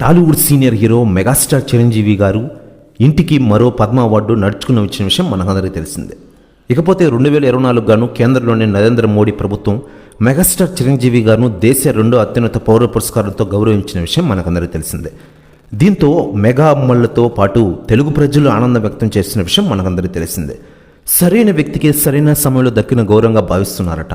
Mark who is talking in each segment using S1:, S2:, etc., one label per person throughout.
S1: Tollywood senior hero megastar Chiranjeevi గారు ఇంటికి మరో పద్మ అవార్డు నడుచుకుని వచ్చిన విషయం మనకందరికీ తెలిసిందే. ఇకపోతే రెండు వేల ఇరవై నాలుగు గాను కేంద్రంలోని నరేంద్ర మోడీ ప్రభుత్వం మెగాస్టార్ చిరంజీవి గారును దేశ రెండో అత్యున్నత పౌర పురస్కారంతో గౌరవించిన విషయం మనకందరికీ తెలిసిందే. దీంతో మెగా అమ్మళ్ళతో పాటు తెలుగు ప్రజలు ఆనందం వ్యక్తం చేసిన విషయం మనకందరికీ తెలిసిందే. సరైన వ్యక్తికి సరైన సమయంలో దక్కిన గౌరవంగా భావిస్తున్నారట.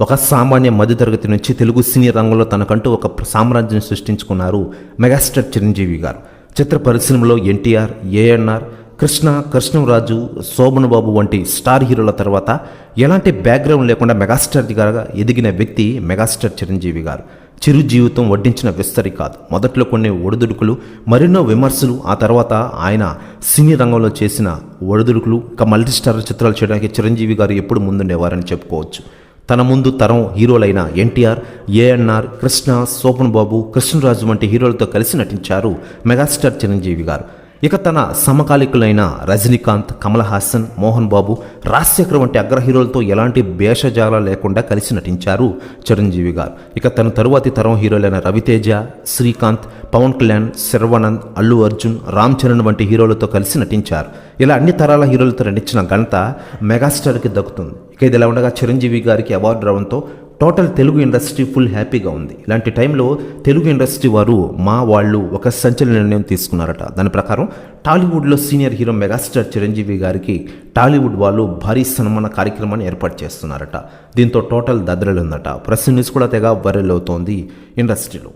S1: ఒక సామాన్య మధ్యతరగతి నుంచి తెలుగు సినీ రంగంలో తనకంటూ ఒక సామ్రాజ్యం సృష్టించుకున్నారు మెగాస్టార్ చిరంజీవి గారు. చిత్ర పరిశ్రమలో ఎన్టీఆర్ ఏఎన్ఆర్ కృష్ణ కృష్ణరాజు శోభన్ బాబు వంటి స్టార్ హీరోల తర్వాత ఎలాంటి బ్యాక్గ్రౌండ్ లేకుండా మెగాస్టార్ గారుగా ఎదిగిన వ్యక్తి మెగాస్టార్ చిరంజీవి గారు. చిరు జీవితం వడ్డించిన విస్తరి కాదు. మొదట్లో కొన్ని ఒడిదుడుకులు మరెన్నో విమర్శలు ఆ తర్వాత ఆయన సినీ రంగంలో చేసిన ఒడిదుడుకులు ఇంకా మల్టీస్టార్ చిత్రాలు చేయడానికి చిరంజీవి గారు ఎప్పుడు ముందుండేవారని చెప్పుకోవచ్చు. తన ముందు తరం హీరోలైన ఎన్టీఆర్ ఏఎన్ఆర్ కృష్ణ శోభన్ బాబు కృష్ణరాజు వంటి హీరోలతో కలిసి నటించారు మెగాస్టార్ చిరంజీవి గారు. ఇక తన సమకాలికులైన రజనీకాంత్ కమల్ హాసన్ మోహన్ బాబు రాజశేఖర్ వంటి అగ్ర హీరోలతో ఎలాంటి భేషజాల లేకుండా కలిసి నటించారు చిరంజీవి గారు. ఇక తన తరువాతి తరం హీరోలైన రవితేజ శ్రీకాంత్ పవన్ కళ్యాణ్ శర్వానంద్ అల్లు అర్జున్ రామ్ చరణ్ వంటి హీరోలతో కలిసి నటించారు. ఇలా అన్ని తరాల హీరోలతో నటించిన ఘనత మెగాస్టార్కి దక్కుతుంది. ఇక ఇది ఎలా ఉండగా చిరంజీవి గారికి అవార్డు రావడంతో టోటల్ తెలుగు ఇండస్ట్రీ ఫుల్ హ్యాపీగా ఉంది. ఇలాంటి టైంలో తెలుగు ఇండస్ట్రీ వారు మా వాళ్ళు ఒక సంచలన నిర్ణయం తీసుకున్నారట. దాని ప్రకారం టాలీవుడ్లో సీనియర్ హీరో మెగాస్టార్ చిరంజీవి గారికి టాలీవుడ్ వాళ్ళు భారీ సన్మాన కార్యక్రమాన్ని ఏర్పాటు చేస్తున్నారట. దీంతో టోటల్ దద్దరలుందట. ప్రెస్ న్యూస్ కూడా తెగ వైరల్ అవుతోంది ఇండస్ట్రీలో.